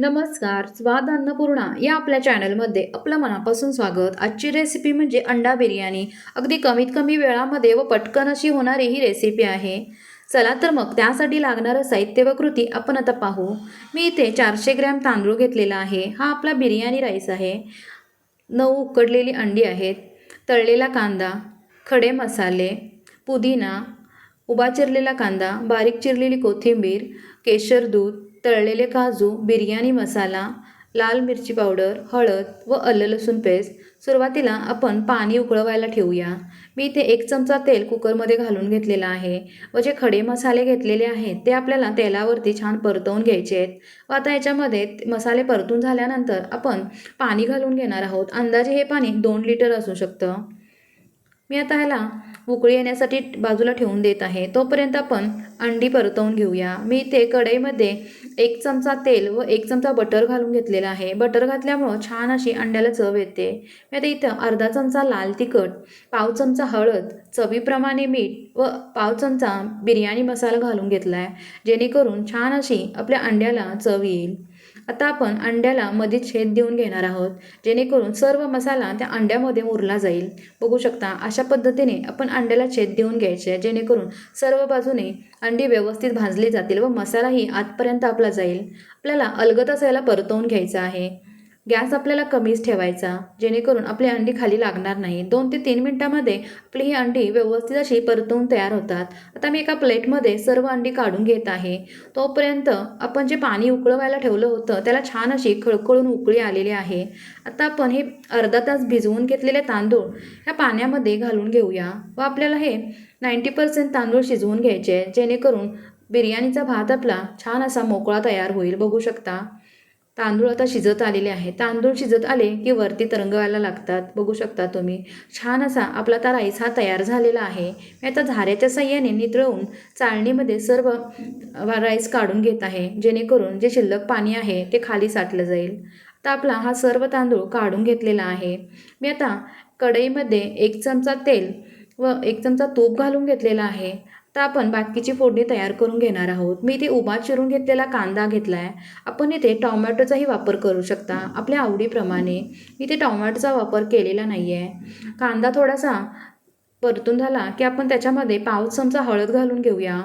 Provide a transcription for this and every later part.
नमस्कार स्वाद अन्नपूर्णा या आपल्या चॅनलमध्ये आपलं मनापासून स्वागत. आजची रेसिपी म्हणजे अंडा बिर्याणी. अगदी कमीत कमी वेळामध्ये व पटकन अशी होणारी ही रेसिपी आहे. चला तर मग त्यासाठी लागणारं साहित्य व कृती आपण आता पाहू. मी इथे चारशे ग्रॅम तांदूळ घेतलेला आहे. हा आपला बिर्याणी राईस आहे. नऊ उकडलेली अंडी आहेत. तळलेला कांदा खडे मसाले पुदिना उभा चिरलेला कांदा बारीक चिरलेली कोथिंबीर केशर दूध तळलेले काजू बिर्याणी मसाला लाल मिरची पावडर हळद व अल लसूण पेस्ट सुरुवातीला आपण पाणी उकळवायला ठेवूया. मी इथे एक चमचा तेल कुकरमध्ये घालून घेतलेला आहे व जे खडे मसाले घेतलेले आहेत ते आपल्याला तेलावरती छान परतवून घ्यायचे आहेत. व आता याच्यामध्ये ते मसाले परतून झाल्यानंतर आपण पाणी घालून घेणार आहोत. अंदाजे हे पाणी दोन लिटर असू शकतं. मी आता ह्याला उकळी येण्यासाठी बाजूला ठेवून देत आहे. तोपर्यंत आपण अंडी परतवून घेऊया. मी इथे कढईमध्ये एक चमचा तेल व एक चमचा बटर घालून घेतलेला आहे. बटर घातल्यामुळं छान अशी अंड्याला चव येते. मी आता इथं अर्धा चमचा लाल तिखट पाव चमचा हळद चवीप्रमाणे मीठ व पाव चमचा बिर्याणी मसाला घालून घेतला आहे जेणेकरून छान अशी आपल्या अंड्याला चव येईल. आता आपण अंड्याला मध्ये छेद देऊन घेणार आहोत. जेणेकरून सर्व मसाला त्या अंड्यामध्ये उरला जाईल. बघू शकता अशा पद्धतीने आपण अंड्याला छेद देऊन घ्यायचे आहे. जेणेकरून सर्व बाजूने अंडी व्यवस्थित भाजली जातील व मसालाही आतपर्यंत आपला जाईल. आपल्याला अलगद असायला परतवून घ्यायचा आहे. गॅस आपल्याला कमीच ठेवायचा. जेणेकरून आपली अंडी खाली लागणार नाही. दोन ते तीन मिनटामध्ये आपली ही अंडी व्यवस्थित अशी परतवून तयार होतात. आता मी एका प्लेटमध्ये सर्व अंडी काढून घेत आहे. तोपर्यंत आपण जे पाणी उकळवायला ठेवलं होतं त्याला छान अशी खळखळून उकळी आलेली आहे. आता आपण हे अर्धा तास भिजवून घेतलेले तांदूळ ह्या पाण्यामध्ये घालून घेऊया व आपल्याला हे नाईंटी पर्सेंट तांदूळ शिजवून घ्यायचे जेणेकरून बिर्याणीचा भात आपला छान असा मोकळा तयार होईल. बघू शकता. तांदूळ आता शिजत आलेले आहे तांदूळ शिजत आले की वरती तरंगवायला लागतात. बघू शकता तुम्ही. छान असा आपला आता राईस हा तयार झालेला आहे. मी आता झाऱ्याच्या साह्याने नितळवून चाळणीमध्ये सर्व राईस काढून घेत आहे. जेणेकरून जे शिल्लक पाणी आहे ते खाली साठलं जाईल. आता आपला हा सर्व तांदूळ काढून घेतलेला आहे. मी आता कढईमध्ये एक चमचा तेल व एक चमचा तूप घालून घेतलेला आहे. तर आपण बाकीची फोडणी तयार करून घेणार आहोत. मी इथे उभा चिरून घेतलेला कांदा घेतला आहे आपण इथे टॉमॅटोचाही वापर करू शकता. आपल्या आवडीप्रमाणे. मी इथे टॉमॅटोचा वापर केलेला नाही आहे कांदा थोडासा परतून झाला की आपण त्याच्यामध्ये पाव चमचा हळद घालून घेऊया.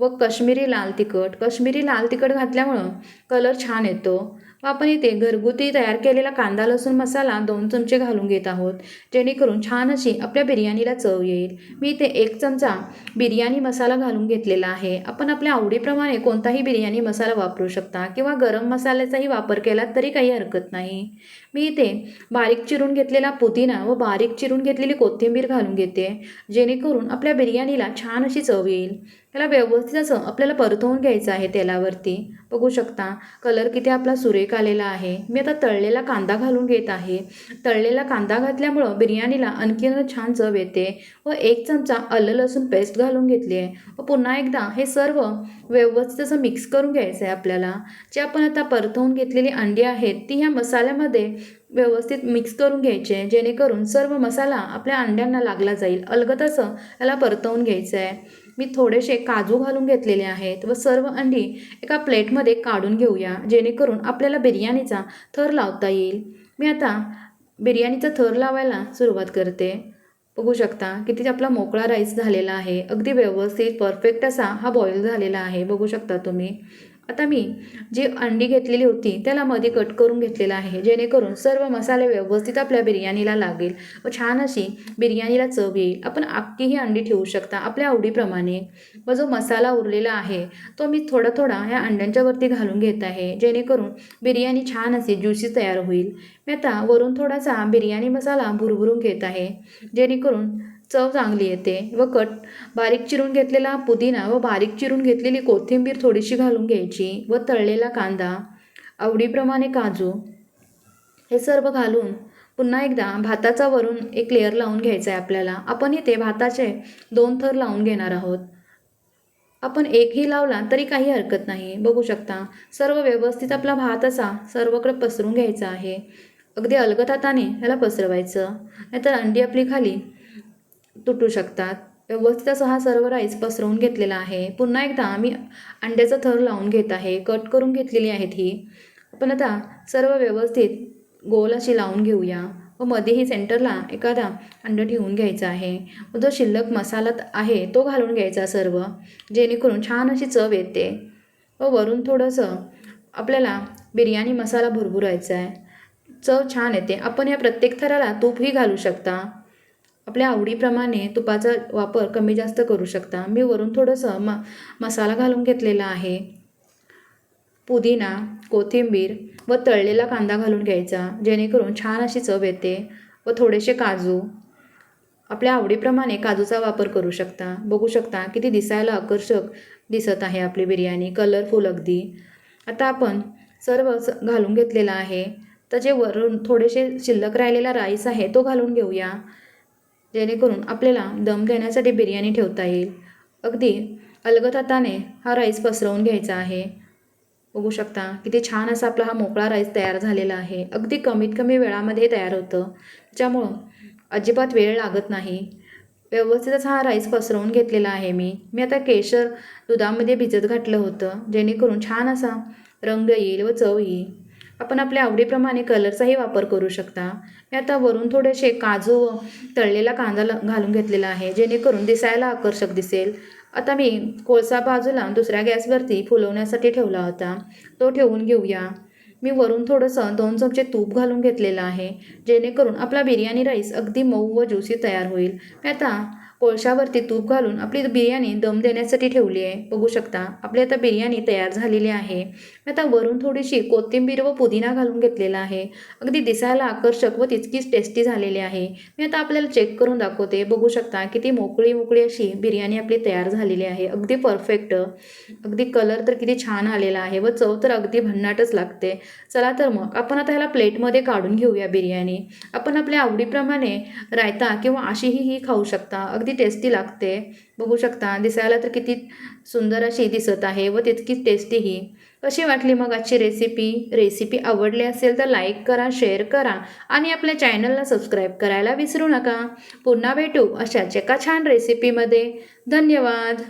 व कश्मीरी लाल तिखट. कश्मीरी लाल तिखट घातल्यामुळं कलर छान येतो. आपण इथे घरगुती तयार केलेला कांदा लसूण मसाला दोन चमचे घालून घेत आहोत. जेणेकरून छान अशी आपल्या बिर्याणीला चव येईल. मी इथे एक चमचा बिर्याणी मसाला घालून घेतलेला आहे. आपण आपल्या आवडीप्रमाणे कोणताही बिर्याणी मसाला वापरू शकता किंवा गरम मसाल्याचाही वापर केला तरी काही हरकत नाही. मी इथे बारीक चिरून घेतलेला पुदिना व बारीक चिरून घेतलेली कोथिंबीर घालून घेते. जेणेकरून आपल्या बिर्याणीला छान अशी चव येईल. त्याला व्यवस्थित असं आपल्याला परतवून घ्यायचं आहे तेलावरती. बघू शकता कलर किती आपला सुरेख आलेला आहे. मी आता तळलेला कांदा घालून घेत आहे. तळलेला कांदा घातल्यामुळं बिर्याणीला आणखीन छान चव येते व एक चमचा आलं लसूण पेस्ट घालून घेतली आहे. व पुन्हा एकदा हे सर्व व्यवस्थित असं मिक्स करून घ्यायचं आहे आपल्याला. जे आपण आता परतवून घेतलेली अंडी आहेत ती ह्या मसाल्यामध्ये व्यवस्थित मिक्स करून घ्यायचे जेणेकरून सर्व मसाला आपल्या अंड्यांना लागला जाईल. अलगत असं याला परतवून घ्यायचं आहे. मी थोडेसे काजू घालून घेतलेले आहेत व सर्व अंडी एका प्लेटमध्ये काढून घेऊया जेणेकरून आपल्याला बिर्याणीचा थर लावता येईल. मी आता बिर्याणीचा थर लावायला सुरुवात करते. बघू शकता किती आपला मोकळा राईस झालेला आहे. अगदी व्यवस्थित परफेक्ट असा हा बॉईल झालेला आहे. बघू शकता तुम्ही. आता मी जी अंडी घेतलेली होती त्याला मध्ये कट करून घेतलेला आहे. जेणेकरून सर्व मसाले व्यवस्थित आपल्या बिर्याणीला लागेल व छान अशी बिर्याणीला चव येईल. आपण अख्खी ही अंडी ठेवू शकता आपल्या आवडीप्रमाणे. व जो मसाला उरलेला आहे तो मी थोडा थोडा ह्या अंड्यांच्या वरती घालून घेत आहे. जेणेकरून बिर्याणी छान अशी ज्युसी तयार होईल. मी आता वरून थोडासा बिर्याणी मसाला भुरभुरून घेत आहे. जेणेकरून चव चांगली येते. व कट बारीक चिरून घेतलेला पुदिना व बारीक चिरून घेतलेली कोथिंबीर थोडीशी घालून घ्यायची व तळलेला कांदा आवडीप्रमाणे काजू हे सर्व घालून पुन्हा एकदा भाताचा वरून एक लेअर लावून घ्यायचा आहे आपल्याला. आपण इथे भाताचे दोन थर लावून घेणार आहोत. आपण एकही लावला तरी काही हरकत नाही. बघू शकता सर्व व्यवस्थित आपला भात असा सर्वकडे पसरून घ्यायचा आहे. अगदी अलगत हाताने ह्याला पसरवायचं. नाहीतर अंडी आपली खाली तुटू शकतात. व्यवस्थित असा हा सर्व राईस पसरवून घेतलेला आहे. पुन्हा एकदा मी अंड्याचा थर लावून घेत आहे. कट करून घेतलेली आहेत ही. आपण आता सर्व व्यवस्थित गोल अशी लावून घेऊया. व मध्येही सेंटरला एखादा अंड ठेवून घ्यायचा आहे. व जो शिल्लक मसाला आहे तो घालून घ्यायचा सर्व. जेणेकरून छान अशी चव येते. व वरून थोडंसं आपल्याला बिर्याणी मसाला भरभरायचा आहे. चव छान येते. आपण या प्रत्येक थराला तूपही घालू शकता. आपल्या आवडीप्रमाणे तुपाचा वापर कमी जास्त करू शकता. मी वरून थोडंसं म मसाला घालून घेतलेला आहे. पुदिना कोथिंबीर व तळलेला कांदा घालून घ्यायचा. जेणेकरून छान अशी चव येते व थोडेसे काजू. आपल्या आवडीप्रमाणे काजूचा वापर करू शकता. बघू शकता किती दिसायला आकर्षक दिसत आहे आपली बिर्याणी. कलरफुल अगदी. आता आपण सर्व घालून घेतलेला आहे. तर जे वरून थोडेसे शिल्लक राहिलेला राईस आहे तो घालून घेऊया. जेणेकरून आपल्याला दम देण्यासाठी बिर्याणी ठेवता येईल. अगदी अलगद हाताने हा राईस पसरवून घ्यायचा आहे. बघू शकता किती छान असा आपला हा मोकळा राईस तयार झालेला आहे. अगदी कमीत कमी वेळामध्ये तयार होतं. त्यामुळं अजिबात वेळ लागत नाही. व्यवस्थितच हा राईस पसरवून घेतलेला आहे मी. मी आता केशर दुधामध्ये भिजत घातलं होतं. जेणेकरून छान असा रंग येईल व चव येईल. आपण आपल्या आवडीप्रमाणे कलरचाही वापर करू शकता. मी आता वरून थोडेसे काजू व तळलेला कांदा ल- घालून घेतलेला आहे जेणेकरून दिसायला आकर्षक दिसेल. आता मी कोळसा बाजूला दुसऱ्या गॅसवरती फुलवण्यासाठी ठेवला होता. तो ठेवून घेऊया. मी वरून थोडंसं दोन चमचे तूप घालून घेतलेलं आहे जेणेकरून आपला बिर्याणी राईस अगदी मऊ व ज्युसी तयार होईल. मी आता कोळशावरती तूप घालून आपली बिर्याणी दम देण्यासाठी ठेवली आहे. बघू शकता आपली आता बिर्याणी तयार झालेली आहे. मी आता वरून थोडीशी कोथिंबीर व पुदिना घालून घेतलेला आहे. अगदी दिसायला आकर्षक व तितकीच टेस्टी झालेली आहे. मी आता आपल्याला चेक करून दाखवते. बघू शकता किती मोकळी मोकळी अशी बिर्याणी आपली तयार झालेली आहे. अगदी परफेक्ट अगदी कलर तर किती छान आलेला आहे व चव तर अगदी भन्नाटच लागते. चला तर मग आपण आता ह्याला प्लेटमध्ये काढून घेऊया बिर्याणी. आपण आपल्या आवडीप्रमाणे रायता किंवा अशीही ही खाऊ शकता. अगदी टेस्टी लागते. बघू शकता दिसायला तर किती सुंदर अशी दिसत आहे व तितकीच टेस्टीही कशी वाटली मग आजची रेसिपी रेसिपी आवडली असेल तर लाईक करा शेअर करा आणि आपल्या चॅनलला सबस्क्राईब करायला विसरू नका. पुन्हा भेटू अशाच एका छान रेसिपीमध्ये धन्यवाद!